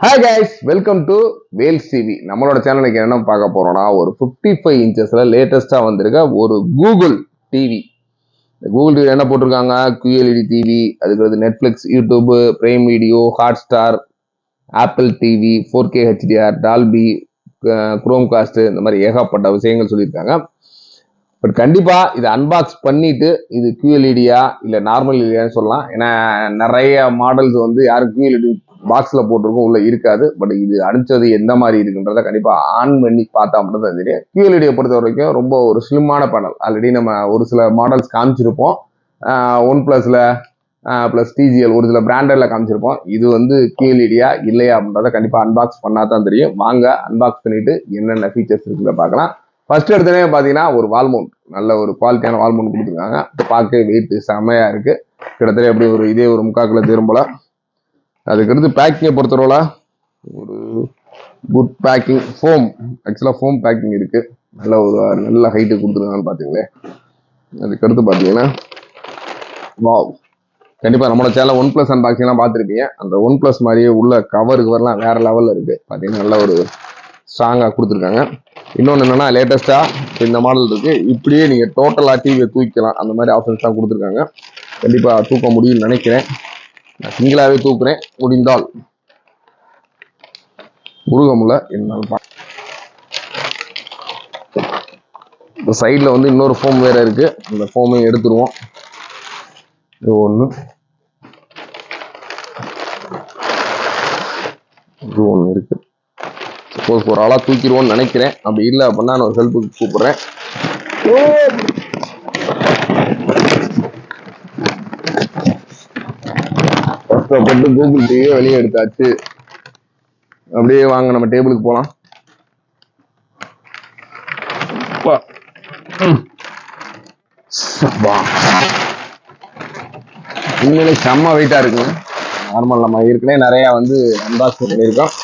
Hi guys welcome to Vels TV நம்மளோட சேனலுக்கு என்ன பார்க்க போறோம்னா ஒரு ஃபிஃப்டி ஃபைவ் இன்ச்சஸ்ல லேட்டஸ்டா வந்திருக்க ஒரு கூகுள் டிவி கூகுள் டிவி என்ன போட்டிருக்காங்க? கியூஎல்இடி டிவி அதுக்கு Netflix YouTube Prime Video Hotstar Apple TV four K HDR Dolby Chromecast இந்த மாதிரி ஏகப்பட்ட விஷயங்கள் சொல்லியிருக்காங்க. பட் கண்டிப்பாக இதை அன்பாக்ஸ் பண்ணிட்டு இது கியூஎல்இடியா இல்லை நார்மல் இல்லையான்னு சொல்லலாம். ஏன்னா நிறைய மாடல்ஸ் வந்து யாரும் கியூஎல்இடி பாக்ஸில் போட்டிருக்கும் உள்ளே இருக்காது. பட் இது அனுப்பிச்சது எந்த மாதிரி இருக்குன்றத கண்டிப்பாக ஆன் பண்ணி பார்த்தா மட்டும் தான் தெரியும். கியூஎல்இடியை பொறுத்த வரைக்கும் ரொம்ப ஒரு ஸ்லிம்மான பேனல் ஆல்ரெடி நம்ம ஒரு சில மாடல்ஸ் காமிச்சிருப்போம். ஒன் ப்ளஸில் ப்ளஸ் டிஜிஎல் ஒரு சில பிராண்டடில் காமிச்சிருப்போம். இது வந்து கியூஎல்இடியா இல்லையா அப்படின்றத கண்டிப்பாக அன்பாக்ஸ் பண்ணால் தான் தெரியும். வாங்க அன்பாக்ஸ் பண்ணிவிட்டு என்னென்ன ஃபீச்சர்ஸ் இருக்குன்னு பார்க்கலாம். ஃபர்ஸ்ட் எடுத்தனே பார்த்தீங்கன்னா ஒரு வால்மௌண்ட் நல்ல ஒரு குவாலிட்டியான வால்மவுண்ட் கொடுத்துருக்காங்க. பார்க்க வெயிட் செமையாக இருக்குது கிட்டத்தட்ட எப்படி ஒரு இதே ஒரு முக்காக்கில் திரும்பலாம் திரும்பல அதுக்கடுத்து பேக்கிங்கை பொறுத்தவரை ஒரு குட் பேக்கிங் ஃபோம் ஆக்சுவலாக ஃபோம் பேக்கிங் இருக்குது நல்ல ஒரு நல்ல ஹைட்டு கொடுத்துருக்காங்கன்னு பார்த்தீங்களே அதுக்கடுத்து பார்த்தீங்கன்னா வாவ் கண்டிப்பாக நம்மளோட சேனல் ஒன் ப்ளஸ் அன்பாக்சிங்லாம் பார்த்துருப்பீங்க அந்த ஒன் ப்ளஸ் மாதிரியே உள்ள கவர் கவர்லாம் வேறு லெவலில் இருக்குது பார்த்தீங்கன்னா நல்ல ஒரு ஸ்ட்ராங்காக கொடுத்துருக்காங்க. இன்னொன்று என்னென்னா லேட்டஸ்ட்டாக இந்த மாடல் இருக்குது இப்படியே நீங்கள் டோட்டலாக டிவியை தூக்கிக்கலாம். அந்த மாதிரி ஆப்ஷன்ஸ் தான் கொடுத்துருக்காங்க. கண்டிப்பாக தூக்க முடியும்னு நினைக்கிறேன். நான் சிங்கிளாகவே தூக்குறேன். முடிந்தால் முருகமுல என்னால் இந்த சைடில் வந்து இன்னொரு ஃபோம் வேற இருக்கு. அந்த ஃபோமையும் எடுத்துருவோம். இது ஒன்று இது ஒன்று இருக்கு. சப்போஸ் ஒரு ஆளாக தூக்கிடுவோம்னு நினைக்கிறேன். அப்படி இல்லை அப்படின்னா நான் ஒரு ஹெல்ப்புக்கு கூப்பிட்றேன். கஷ்டப்பட்டு கூகுள் டிவியை வெளியே எடுத்தாச்சு. அப்படியே வாங்க நம்ம டேபிளுக்கு போகலாம் அப்பா. உண்மையிலே செம்ம வெயிட்டா இருக்குங்க. நார்மல் நம்ம ஏற்கனவே நிறைய வந்து அன்பாக்ஸ் பண்ணியிருக்கோம்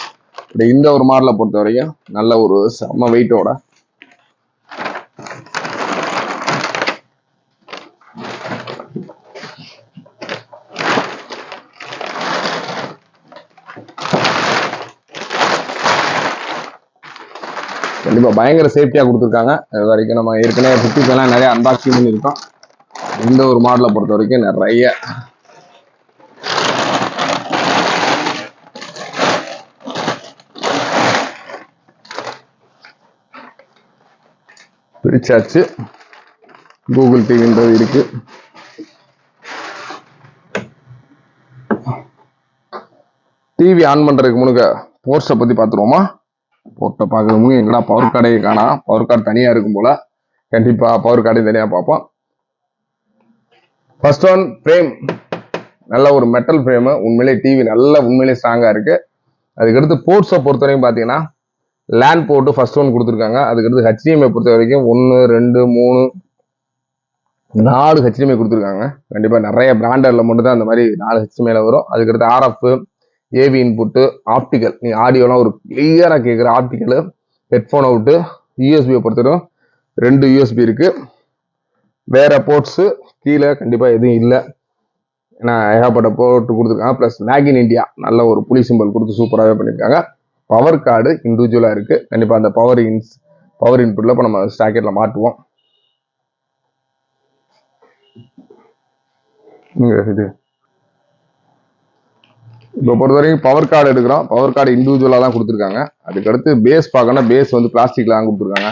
இப்படி இந்த ஒரு மாடலை பொறுத்த வரைக்கும் நல்ல ஒரு செம்ம வெயிட்டோட கண்டிப்பாக பயங்கர சேஃப்டியாக கொடுத்துருக்காங்க. இது வரைக்கும் நம்ம ஏற்கனவே ஃபிஃப்டிஸ் நிறைய அன்பாக்சிங் பண்ணியிருக்கோம். இந்த ஒரு மாடலை பொறுத்த வரைக்கும் நிறைய. பிரிச்சாச்சு. கூகுள் டிவின்றது இருக்கு. டிவி ஆன் பண்ணுறதுக்கு முழுக்க போர்ஸை பற்றி பார்த்துருவோமா? போட்ட பார்க்கறவங்க எங்கடா பவர் கார்டே காணா? பவர் கார்டு தனியாக இருக்கும் போல. கண்டிப்பாக பவர் கார்டையும் தனியாக பார்ப்போம். ஃபர்ஸ்ட் ஒன் ஃப்ரேம் நல்ல ஒரு மெட்டல் ஃப்ரேமு உண்மையிலே டிவி நல்ல உண்மையிலே ஸ்ட்ராங்காக இருக்குது அதுக்கடுத்து போர்ட்ஸை பொறுத்த வரைக்கும் பார்த்தீங்கன்னா லேண்ட் போட்டு ஃபர்ஸ்ட் ஒன் கொடுத்துருக்காங்க. அதுக்கடுத்து ஹெச்டிஎம்ஐ பொறுத்த வரைக்கும் ஒன்று ரெண்டு மூணு நாலு ஹெச்டிஎம்ஐ கொடுத்துருக்காங்க. கண்டிப்பாக நிறைய பிராண்டட்ல மட்டும்தான் அந்த மாதிரி நாலு ஹெச்டிஎம்ஐல வரும். அதுக்கடுத்து ஆர்எஃப் ஏவி இன்புட்டு ஆப்டிக்கல் நீ ஆடியோலாம் ஒரு கிளியராக கேட்குற ஆப்டிக்கல் ஹெட்ஃபோன் அவுட்டு யூஎஸ்பியை பொறுத்தவரைக்கும் ரெண்டு யூஎஸ்பி இருக்குது வேறு போர்ட்ஸு கீழே கண்டிப்பாக எதுவும் இல்லை. ஏன்னா ஏகப்பட்ட போட்டு கொடுத்துருக்காங்க. ப்ளஸ் மேக் இன் இண்டியா நல்ல ஒரு புலி சிம்பல் கொடுத்து சூப்பராகவே பண்ணியிருக்காங்க பவர் கார்டு இண்டிவிஜுவலாக இருக்குது கண்டிப்பாக அந்த பவர் இன்ஸ் பவர் இன்புட்டில் இப்போ நம்ம ஸ்டாக்கெட்டில் மாட்டுவோம். இது இப்போ பொறுத்த வரைக்கும் பவர் கார்டு எடுக்கிறோம் பவர் கார்டு இண்டிவிஜுவலாக தான் கொடுத்துருக்காங்க. அதுக்கடுத்து பேஸ் பார்க்கணும் பேஸ் வந்து பிளாஸ்டிக்ல தான் கொடுத்துருக்காங்க.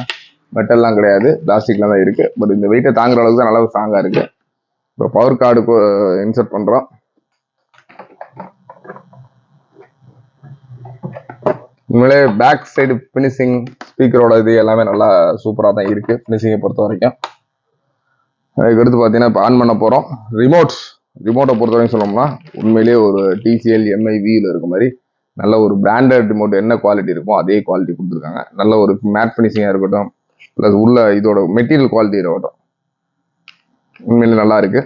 மெட்டல்லாம் கிடையாது. பிளாஸ்டிக்கில் தான் இருக்குது பட் இந்த வெயிட்டை தாங்குற அளவுக்கு தான் நல்லா ஸ்ட்ராங்காக இருக்குது இப்போ பவர் கார்டு இன்சர்ட் பண்ணுறோம் உண்மையிலே பேக் சைடு ஃபினிஷிங் ஸ்பீக்கரோட இது எல்லாமே நல்லா சூப்பராக தான் இருக்குது ஃபினிஷிங்கை பொறுத்த வரைக்கும் அதுக்கடுத்து பார்த்தீங்கன்னா இப்போ ஆன் பண்ண போகிறோம் ரிமோட்ஸ் ரிமோட்டை பொறுத்தவரைக்கும் சொல்லோம்னா உண்மையிலேயே ஒரு டிசிஎல் எம்ஐ வியில் இருக்க மாதிரி நல்ல ஒரு பிராண்டட் ரிமோட் என்ன குவாலிட்டி இருக்கோ அதே குவாலிட்டி கொடுத்துருக்காங்க. நல்ல ஒரு மேட் ஃபினிஷிங்காக இருக்கட்டும் ப்ளஸ் உள்ள இதோட மெட்டீரியல் குவாலிட்டி இருக்கட்டும். உண்மையிலே நல்லா இருக்கு.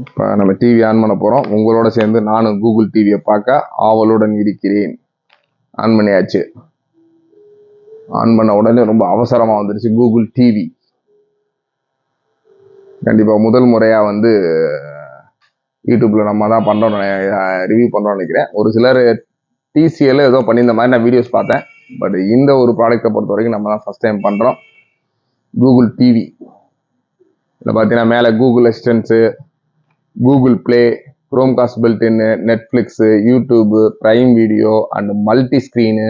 இப்போ நம்ம டிவி ஆன் பண்ண போகிறோம் உங்களோட சேர்ந்து நானும் கூகுள் டிவியை பார்க்க ஆவலுடன் இருக்கிறேன். ஆன் பண்ணியாச்சு. ஆன் பண்ண உடனே ரொம்ப அவசரமாக வந்துருச்சு கூகுள் டிவி கண்டிப்பாக முதல் முறையாக வந்து யூடியூப்பில் நம்ம தான் பண்ணுறோம் ரிவ்யூ பண்ணுறோம்னு நினைக்கிறேன். ஒரு சிலர் டிசிஎல் ஏதோ பண்ணியிருந்த மாதிரி நான் வீடியோஸ் பார்த்தேன். பட் இந்த ஒரு ப்ராடக்ட்டை பொறுத்த வரைக்கும் நம்ம தான் ஃபர்ஸ்ட் டைம் பண்ணுறோம் கூகுள் டிவி இதில் பார்த்தீங்கன்னா மேலே Google assistance Google Play Chromecast பில்டின்னு Netflix YouTube Prime Video and multi screen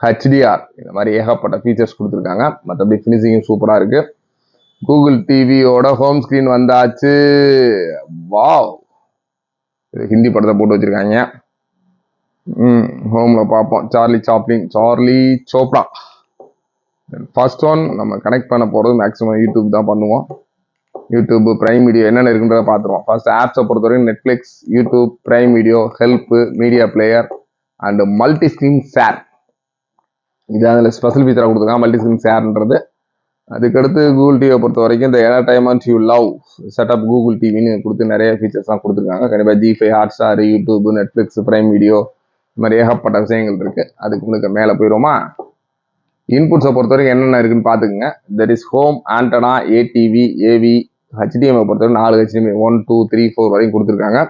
HDR இந்த மாதிரி ஏகப்பட்ட ஃபீச்சர்ஸ் கொடுத்துருக்காங்க. மற்றபடி ஃபினிஷிங்கும் சூப்பராக இருக்குது கூகுள் டிவியோட ஹோம் ஸ்க்ரீன் வந்தாச்சு. வாவ் ஹிந்தி படத்தை போட்டு வச்சிருக்காங்க. ம் ஹோமில் பார்ப்போம். Charlie Chaplin Charlie Chopra first one நம்ம கனெக்ட் பண்ண போகிறது மேக்ஸிமம் யூடியூப் தான் பண்ணுவோம். யூடியூப் ப்ரைம் வீடியோ என்னென்ன இருக்குன்றத பார்த்துருவோம். ஃபர்ஸ்ட் ஆப்ஸை பொறுத்தவரைக்கும் Netflix YouTube Prime Video help media player and multi screen share இது அதில் ஸ்பெஷல் ஃபீச்சராக கொடுத்துருக்காங்க. மல்டி ஸ்க்ரீன் ஷேர்ன்றது அதுக்கடுத்து கூகுள் டிவியை பொறுத்த வரைக்கும் இந்த entertainment you love setup Google டிவின்னு கொடுத்து நிறைய ஃபீச்சர்ஸ்லாம் கொடுத்துருக்காங்க. கண்டிப்பாக ஜி five Hotstar YouTube Netflix Prime Video இது மாதிரி ஏகப்பட்ட விஷயங்கள் இருக்குது அதுக்கு முன்னுக்கு மேலே போயிடுமா இன்புட்ஸை பொறுத்த வரைக்கும் என்னென்ன இருக்குன்னு பார்த்துக்குங்க. There is home antenna ATV AV HDMI பொறுத்தவரைக்கும் நாலு HDMI one two three four வரைக்கும் கொடுத்துருக்காங்க.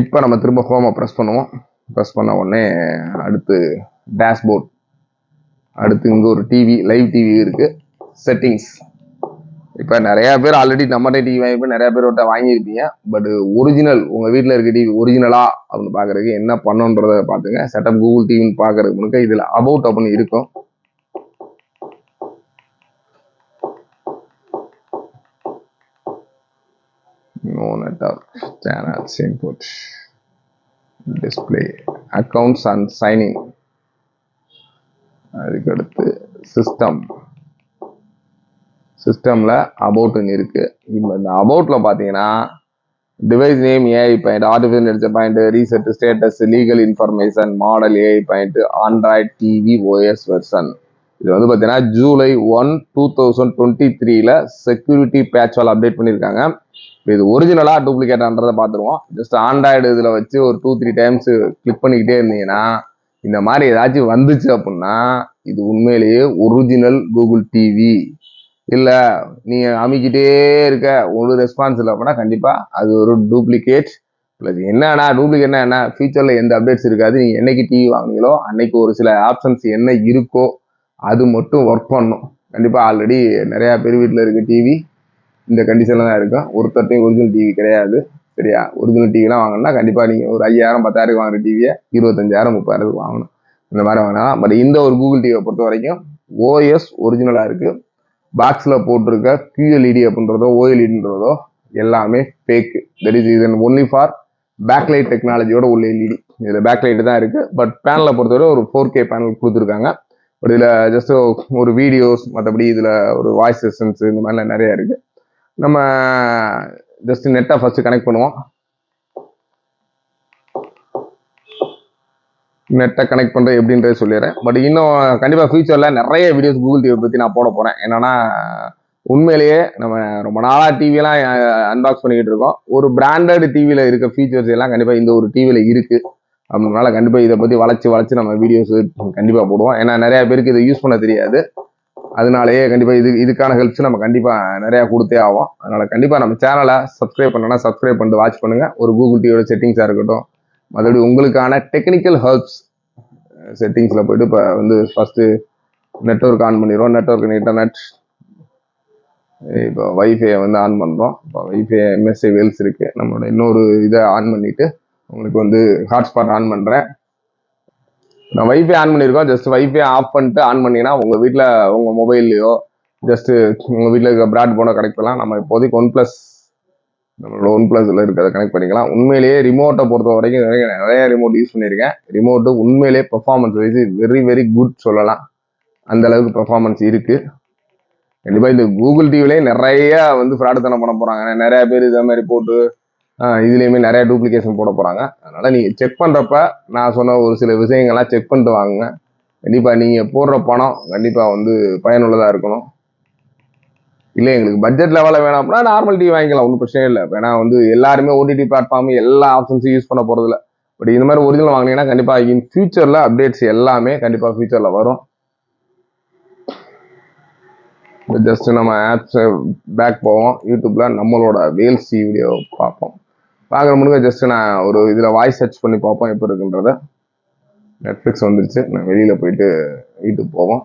இப்போ நம்ம திரும்ப ஹோமை ப்ரெஸ் பண்ணுவோம். ப்ரெஸ் பண்ண உடனே அடுத்து டேஷ்போர்ட் அடுத்து இங்கே ஒரு டிவி லைவ் டிவி இருக்குது செட்டிங்ஸ் இப்போ நிறையா பேர் ஆல்ரெடி நம்மகிட்ட டிவி வாங்கி போய் நிறைய பேர் வாங்கியிருப்பீங்க. பட் ஒரிஜினல் உங்கள் வீட்டில் இருக்க டிவி ஒரிஜினலா அப்படின்னு பார்க்குறதுக்கு என்ன பண்ணுன்றத பார்த்துங்க செட்டப் கூகுள் டிவின்னு பார்க்கறதுக்கு முன்னாடி இதில் அபவுட் அப்படின்னு இருக்கும். No network channels input display. Accounts and signing. அதுக்கடுத்து சிஸ்டம் சிஸ்டமில் அபவுட்டுன்னு இருக்குது இப்போ இந்த அபவுட்டில் பார்த்தீங்கன்னா device name AI point artificial நடிச்ச point reset status legal information model AI point Android TV OS version இது வந்து பார்த்தீங்கன்னா July one two thousand twenty த்ரீல செக்யூரிட்டி பேட்ச்வால் அப்டேட் பண்ணியிருக்காங்க இப்போ இது ஒரிஜினலாக டூப்ளிகேட்டான்றதை பார்த்துருவோம் ஜஸ்ட் ஆண்ட்ராய்டு இதில் வச்சு ஒரு டூ த்ரீ டைம்ஸ் கிளிக் பண்ணிக்கிட்டே இருந்தீங்கன்னா இந்த மாதிரி ஏதாச்சும் வந்துச்சு அப்படின்னா இது உண்மையிலேயே ஒரிஜினல் கூகுள் டிவி இல்லை நீங்கள் அமைக்கிட்டே இருக்க ஒரு ரெஸ்பான்ஸ் இல்லை அப்படின்னா கண்டிப்பாக அது ஒரு டூப்ளிகேட் ப்ளஸ் என்னன்னா டூப்ளிகேட்னா என்ன ஃபியூச்சரில் எந்த அப்டேட்ஸ் இருக்காது. நீங்கள் என்னைக்கு டிவி வாங்குனீங்களோ அன்னைக்கு ஒரு சில ஆப்ஷன்ஸ் என்ன இருக்கோ அது மட்டும் ஒர்க் பண்ணும். கண்டிப்பாக ஆல்ரெடி நிறையா பேர் வீட்டில் இருக்க டிவி இந்த கண்டிஷனில் தான் இருக்கும் ஒருத்தர்ட்டையும் ஒரிஜினல் டிவி கிடையாது. சரியா? ஒரிஜினல் டிவிலாம் வாங்கினா கண்டிப்பாக நீங்கள் ஒரு ஐயாயிரம் பத்தாயிரம் வாங்குற டிவியை இருபத்தஞ்சாயிரம் முப்பதாயிரத்துக்கு வாங்கணும். இந்த மாதிரி வாங்கினா பட் இந்த ஒரு கூகுள் டிவியை பொறுத்த வரைக்கும் ஓஎஸ் ஒரிஜினலாக இருக்குது பாக்ஸில் போட்டிருக்க கியூஎல்இடி அப்படின்றதோ ஓஎல்இடின்றதோ எல்லாமே ஃபேக்கு தட் இஸ் இதன் ஒன்லி ஃபார் பேக்லைட் டெக்னாலஜியோட உள்ள எல்இடி இதில் பேக்லைட் தான் இருக்குது பட் பேனலை பொறுத்தவரை ஒரு ஃபோர் கே பேனல் கொடுத்துருக்காங்க. பட் இதில் ஜஸ்ட் ஒரு வீடியோஸ் மற்றபடி இதில் ஒரு வாய்ஸ் செஷன்ஸ் இந்த மாதிரிலாம் நிறைய இருக்குது நம்ம ஜஸ்ட் நெட்டை ஃபஸ்ட்டு கனெக்ட் பண்ணுவோம். நெட்டை கனெக்ட் பண்ணுறது எப்படின்றத சொல்லிடுறேன். பட் இன்னும் கண்டிப்பாக ஃபியூச்சரில் நிறைய வீடியோஸ் கூகுள் டிவி பற்றி நான் போட போகிறேன் என்னென்னா உண்மையிலேயே நம்ம ரொம்ப நாளாக டிவியெல்லாம் அன்பாக்ஸ் பண்ணிக்கிட்டு இருக்கோம். ஒரு பிராண்டட் டிவியில் இருக்க ஃபீச்சர்ஸ் எல்லாம் கண்டிப்பாக இந்த ஒரு டிவியில் இருக்குது அதனால கண்டிப்பாக இதை பற்றி வளைச்சி வளைச்சி நம்ம வீடியோஸ் கண்டிப்பாக போடுவோம். ஏன்னா நிறையா பேருக்கு இதை யூஸ் பண்ண தெரியாது. அதனாலேயே கண்டிப்பாக இது இதுக்கான ஹெல்ப்ஸ் நம்ம கண்டிப்பாக நிறையா கொடுத்தே ஆகும் அதனால் கண்டிப்பாக நம்ம சேனலை சப்ஸ்கிரைப் பண்ணனா சப்ஸ்கிரைப் பண்ணிட்டு வாட்ச் பண்ணுங்கள் ஒரு கூகுள் டிவியோட செட்டிங்ஸாக இருக்கட்டும். மற்றபடி உங்களுக்கான டெக்னிக்கல் ஹெல்ப்ஸ் செட்டிங்ஸில் போயிட்டு இப்போ வந்து ஃபஸ்ட்டு நெட்ஒர்க் ஆன் பண்ணிடுவோம் நெட்ஒர்க் இன்டர்நெட் இப்போ வைஃபை வந்து ஆன் பண்ணுறோம் இப்போ வைஃபை எம்எஸ்சி வேல்ஸ் இருக்குது நம்மளோட இன்னொரு இதை ஆன் பண்ணிவிட்டு உங்களுக்கு வந்து ஹாட்ஸ்பாட் ஆன் பண்ணுறேன் வைஃபை ஆன் பண்ணியிருக்கோம். ஜஸ்ட் வைஃபை ஆஃப் பண்ணிட்டு ஆன் பண்ணீங்கன்னா உங்கள் வீட்டில் உங்கள் மொபைல்லையோ ஜஸ்ட் உங்கள் வீட்டில் இருக்க ப்ராட் போனை கனெக்ட் பண்ணலாம். நம்ம இப்போதைக்கு ஒன் ப்ளஸ் நம்மளோட ஒன் ப்ளஸில் இருக்கிறத கனெக்ட் பண்ணிக்கலாம். உண்மையிலேயே ரிமோட்டை பொறுத்த வரைக்கும் நிறைய நிறைய ரிமோட் யூஸ் பண்ணியிருக்கேன். ரிமோட்டு உண்மையிலேயே performance wise very very good சொல்லலாம். அந்த அளவுக்கு பெர்ஃபார்மன்ஸ் இருக்குது கண்டிப்பாக இந்த கூகுள் டிவிலேயே நிறைய வந்து ஃப்ராடுத்தனம் பண்ண போகிறாங்க நிறைய பேர் இதே மாதிரி போட்டு இதுலேயுமே நிறைய டூப்ளிகேஷன் போட போகிறாங்க அதனால் நீங்கள் செக் பண்ணுறப்ப நான் சொன்ன ஒரு சில விஷயங்கள்லாம் செக் பண்ணிட்டு வாங்குங்க. கண்டிப்பாக நீங்கள் போடுற பணம் கண்டிப்பாக வந்து பயனுள்ளதாக இருக்கணும். இல்லை எங்களுக்கு பட்ஜெட் லெவலில் வேணும் அப்படின்னா நார்மல் டிவி வாங்கிக்கலாம் ஒன்றும் பிரச்சனை இல்லை. ஏன்னா வந்து எல்லாருமே ஓடிடி பிளாட்ஃபார்ம் எல்லா ஆப்ஷன்ஸும் யூஸ் பண்ண போகிறதில்ல பட் இந்த மாதிரி ஒரிஜினல் வாங்கினீங்கன்னா கண்டிப்பாக இன் ஃபியூச்சரில் அப்டேட்ஸ் எல்லாமே கண்டிப்பாக ஃபியூச்சரில் வரும். ஜஸ்ட் நம்ம ஆப்ஸை பேக் போவோம். யூடியூப்பில் நம்மளோட வேல்சி வீடியோ பார்ப்போம். பார்க்குற முடிஞ்ச ஜஸ்ட் நான் ஒரு இதில் வாய்ஸ் சர்ச் பண்ணி பார்ப்போம் எப்போ இருக்குன்றத. நெட்ஃப்ளிக்ஸ் வந்துருச்சு. நான் வெளியில் போயிட்டு வீட்டுக்கு போவோம்.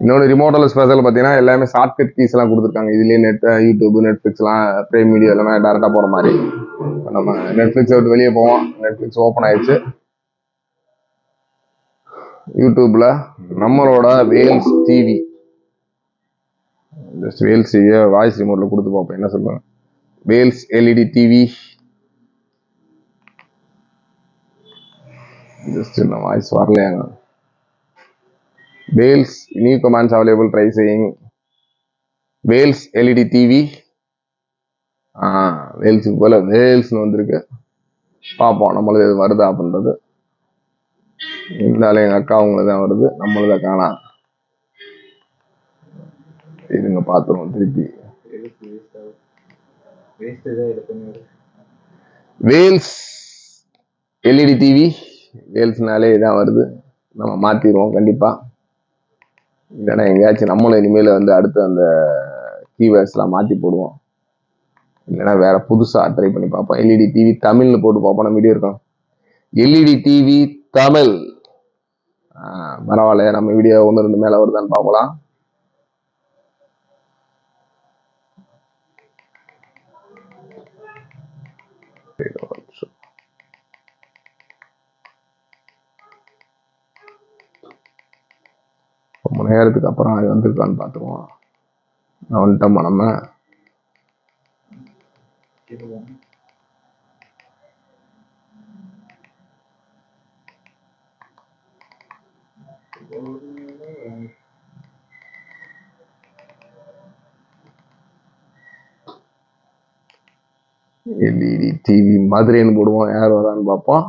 இன்னொன்று ரிமோட்டில் ஸ்பெஷல் பார்த்தீங்கன்னா எல்லாமே ஷார்ட்கட் கீஸ் எல்லாம் கொடுத்துருக்காங்க. இதுலேயே நெட் யூடியூப் நெட்ஃப்ளிக்ஸ்லாம் ப்ரைம் மீடியா எல்லாமே டேரெக்டாக போகிற மாதிரி. இப்போ நம்ம நெட்ஃப்ளிக்ஸை விட்டு வெளியே போவோம். நெட்ஃப்ளிக்ஸ் ஓப்பன் ஆயிடுச்சு. யூடியூப்பில் நம்மளோட Vels TV just Vels voice ரிமோட்ல கொடுத்து பார்ப்போம். என்ன சொல்லுவாங்க வேல்ஸ் எல்இடி டிவி ஜஸ்ட் இந்த voice வரலையாங்க Vels new commands available try செய்யுங்க வேல்ஸ் எல்இடி டிவி ஆ வேல்ஸுக்கு போல வேல்ஸ்னு வந்திருக்கு. பார்ப்போம் நம்மளுக்கு இது வருதா அப்படின்றது. இருந்தாலும் எங்கள் அக்கா அவங்களுக்கு தான் வருது நம்மளத காணா. இதுங்க பாத்துருவோம் திருப்பி. வேல்ஸ் எல்இடி டிவி வேல்ஸ்னாலே இதான் வருது. நம்ம மாத்திடுவோம் கண்டிப்பா. இல்லைன்னா எங்கேயாச்சும் நம்மளும் இனிமேல் வந்து அடுத்து அந்த கீவேர்ட்ஸ்லாம் மாற்றி போடுவோம். இல்லைன்னா வேற புதுசாக ட்ரை பண்ணி பார்ப்போம். எல்இடி டிவி தமிழ்னு போட்டு பார்ப்போம் நம்ம வீடியோ இருக்கோம் எல்இடி டிவி தமிழ். பரவாயில்ல நம்ம வீடியோ ஒன்று ரெண்டு மேலே வருதான்னு பார்க்கலாம். சரி, ஒரு நிமிஷம். ரொம்ப நேரத்துக்கு அப்புறம் அது வந்திருக்கான்னு பார்த்துருவோம். நான் வந்துட்டோமா நம்ம. எல்இடி டிவி மதுரைன்னு போடுவோம். யார் வரான்னு பார்ப்போம்.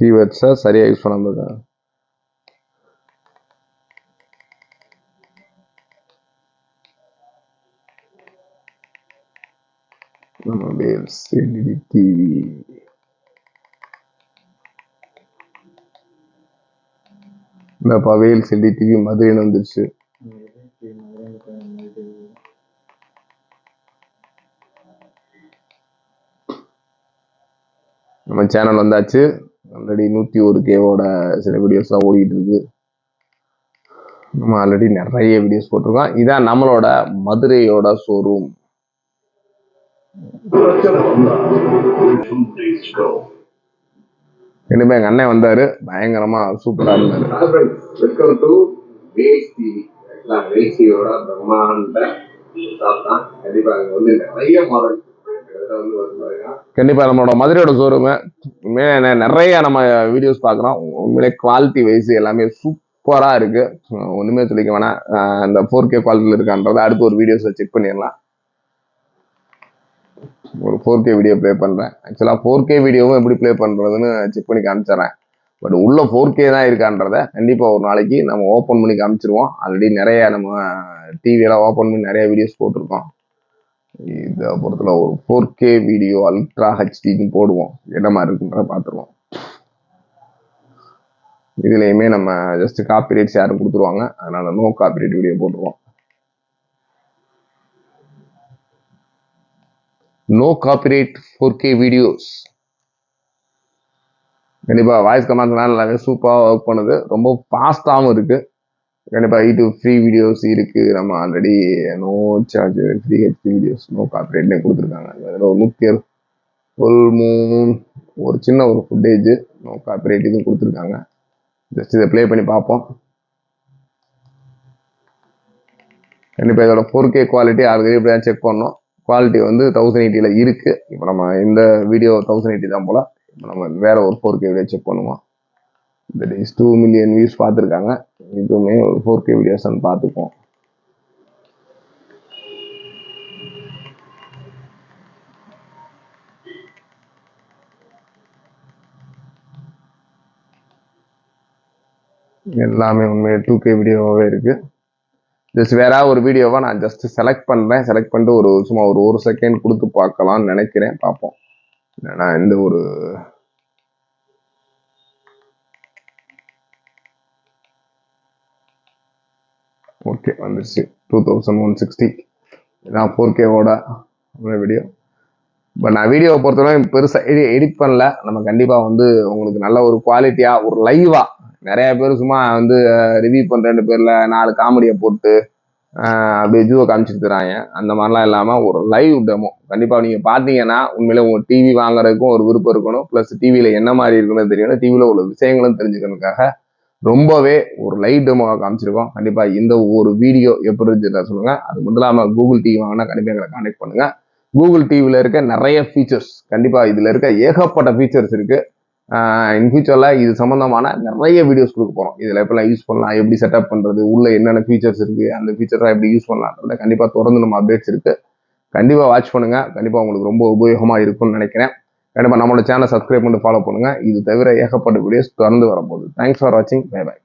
கீவேர்ட்ஸை சரியாக யூஸ் பண்ணாம இருக்காங்க நம்ம வேல்ஸ் எல்இடி டிவி இந்தப்பா வேல்ஸ் எல்இடி டிவி மதுரைன்னு வந்துருச்சு. நம்ம சேனல் வந்தாச்சு. ஆல்ரெடி நூற்றி ஒரு கேவோட சில வீடியோஸ்லாம் ஓடிட்டு இருக்கு. நம்ம ஆல்ரெடி நிறைய வீடியோஸ் போட்டிருக்கோம். இதான் நம்மளோட மதுரையோட ஷோரூம் இனிமே எங்க அண்ணன் வந்தாரு. பயங்கரமா சூப்பரா இருந்தாரு. வெல்கம் டு பிரம்மாண்ட கண்டிப்பா வந்து நிறைய மாடல் கண்டிப்பா நம்மளோட மதுரையோட ஷோரூமு நிறைய நம்ம வீடியோஸ் பார்க்குறோம். உண்மையிலே குவாலிட்டி வைஸ் எல்லாமே சூப்பரா இருக்கு. ஒண்ணுமே சொல்லிக்க வேணாம். இந்த ஃபோர் கே குவாலிட்டியில் இருக்கான்றத அடுத்து ஒரு வீடியோஸை செக் பண்ணிடலாம். ஒரு ஃபோர் கே வீடியோ ப்ளே பண்ணுறேன் ஆக்சுவலாக ஃபோர் கே வீடியோவும் எப்படி ப்ளே பண்ணுறதுன்னு செக் பண்ணி காமிச்சிடுறேன். பட் உள்ள ஃபோர் கே தான் இருக்கான்றத கண்டிப்பாக ஒரு நாளைக்கு நம்ம ஓப்பன் பண்ணி காமிச்சிருவோம். ஆல்ரெடி நிறைய நம்ம டிவியெல்லாம் ஓப்பன் பண்ணி நிறைய வீடியோஸ் போட்டிருக்கோம். இதை பொறுத்தல ஒரு ஃபோர் கே வீடியோ அல்ட்ரா ஹெச்டின்னு போடுவோம். என்ன மாதிரி இருக்குன்றத பார்த்துருவோம். இதுலேயுமே நம்ம ஜஸ்ட் காப்பி ரைட்ஸ் யாரும் கொடுத்துருவாங்க. அதனால நோ காப்பிரைட் வீடியோ போட்டுருவோம். No copyright four K videos கண்டிப்பாக வாய்ஸ் கமாண்ட்னால நல்லாவே சூப்பராக ஒர்க் பண்ணுது. ரொம்ப ஃபாஸ்ட்டாகவும் இருக்குது கண்டிப்பாக யூடியூப் ஃப்ரீ வீடியோஸ் இருக்குது நம்ம already no charge free HD videos no காப்பிரைட்னே கொடுத்துருக்காங்க. அதில் ஒரு நூற்றி ஃபுல் மூணு ஒரு சின்ன ஒரு ஃபுட்டேஜ் நோ காப்பரேட் இதுவும் கொடுத்துருக்காங்க. ஜஸ்ட் இதை ப்ளே பண்ணி பார்ப்போம். கண்டிப்பாக இதோட ஃபோர் கே குவாலிட்டி ஆல்ரெடி இப்படி தான் செக் பண்ணோம். குவாலிட்டி வந்து தௌசண்ட் எயிட்டியில் இருக்குது இப்போ நம்ம இந்த வீடியோ தௌசண்ட் எயிட்டி தான் போல். இப்போ நம்ம வேறு ஒரு ஃபோர் கே வீடியோ செக் பண்ணுவோம். That is two million views பார்த்துருக்காங்க. இதுவுமே ஒரு ஃபோர் கே வீடியோஸ் பார்த்துப்போம். எல்லாமே உண்மையை டூ கே வீடியோவாகவே இருக்குது ஜஸ்ட் வேற ஒரு வீடியோவை நான் ஜஸ்ட் செலக்ட் பண்ணுறேன் செலக்ட் பண்ணிட்டு ஒரு சும்மா ஒரு ஒரு செகண்ட் கொடுத்து பார்க்கலாம்னு நினைக்கிறேன். பார்ப்போம். ஏன்னா எந்த ஒரு ஓகே வந்துருச்சு. டூ தௌசண்ட் ஒன் சிக்ஸ்டி இதான் ஃபோர் கேவோட வீடியோ பட் நான் வீடியோவை பொறுத்தவரை பெருசாக எடி எடிட் பண்ணல. நம்ம கண்டிப்பாக வந்து உங்களுக்கு நல்ல ஒரு குவாலிட்டியாக ஒரு லைவாக நிறைய பேர் சும்மா வந்து ரிவ்யூ பண்ணுறேன்னு பேரில் நாலு காமெடியை போட்டு அப்படியே ஜூவை காமிச்சிட்டு தராங்க அந்த மாதிரிலாம் இல்லாமல் ஒரு லைவ் டெமோ கண்டிப்பாக நீங்கள் பார்த்தீங்கன்னா உண்மையிலே உங்கள் டிவி வாங்குறதுக்கும் ஒரு விருப்பம் இருக்கணும். ப்ளஸ் டிவியில் என்ன மாதிரி இருக்குன்னு தெரியணும் டிவியில் உள்ள விஷயங்களும் தெரிஞ்சுக்கணுக்காக ரொம்பவே ஒரு லைவ் டெமோவாக காமிச்சிருக்கோம். கண்டிப்பாக இந்த ஒரு வீடியோ எப்படி இருந்துச்சு சொல்லுங்கள் அது மட்டும் இல்லாமல் கூகுள் டிவி வாங்கினா கண்டிப்பாக எங்களை கான்டெக்ட் பண்ணுங்கள் கூகுள் டிவியில் இருக்க நிறைய ஃபீச்சர்ஸ் கண்டிப்பாக இதில் இருக்க ஏகப்பட்ட ஃபீச்சர்ஸ் இருக்குது இன் ஃபியூச்சரில் இது சம்மந்தமான நிறைய வீடியோஸ் கொடுக்க போகிறோம் இதில் எப்படிலாம் யூஸ் பண்ணலாம் எப்படி செட்டப் பண்ணுறது உள்ளே என்னென்ன ஃபீச்சர்ஸ் இருக்குது அந்த ஃபீச்சர்லாம் எப்படி யூஸ் பண்ணலான்றத கண்டிப்பாக தொடர்ந்து நம்ம அப்டேட்ஸ் இருக்குது கண்டிப்பாக வாட்ச் பண்ணுங்கள் கண்டிப்பாக உங்களுக்கு ரொம்ப உபயோகமாக இருக்கும்னு நினைக்கிறேன். கண்டிப்பாக நம்மளோட சேனலை சப்ஸ்கிரைப் பண்ணி ஃபாலோ பண்ணுங்கள் இது தவிர ஏகப்பட்ட வீடியோஸ் தொடர்ந்து வரப்போகுது. தேங்க்ஸ் ஃபார் வாட்சிங் பை பாய்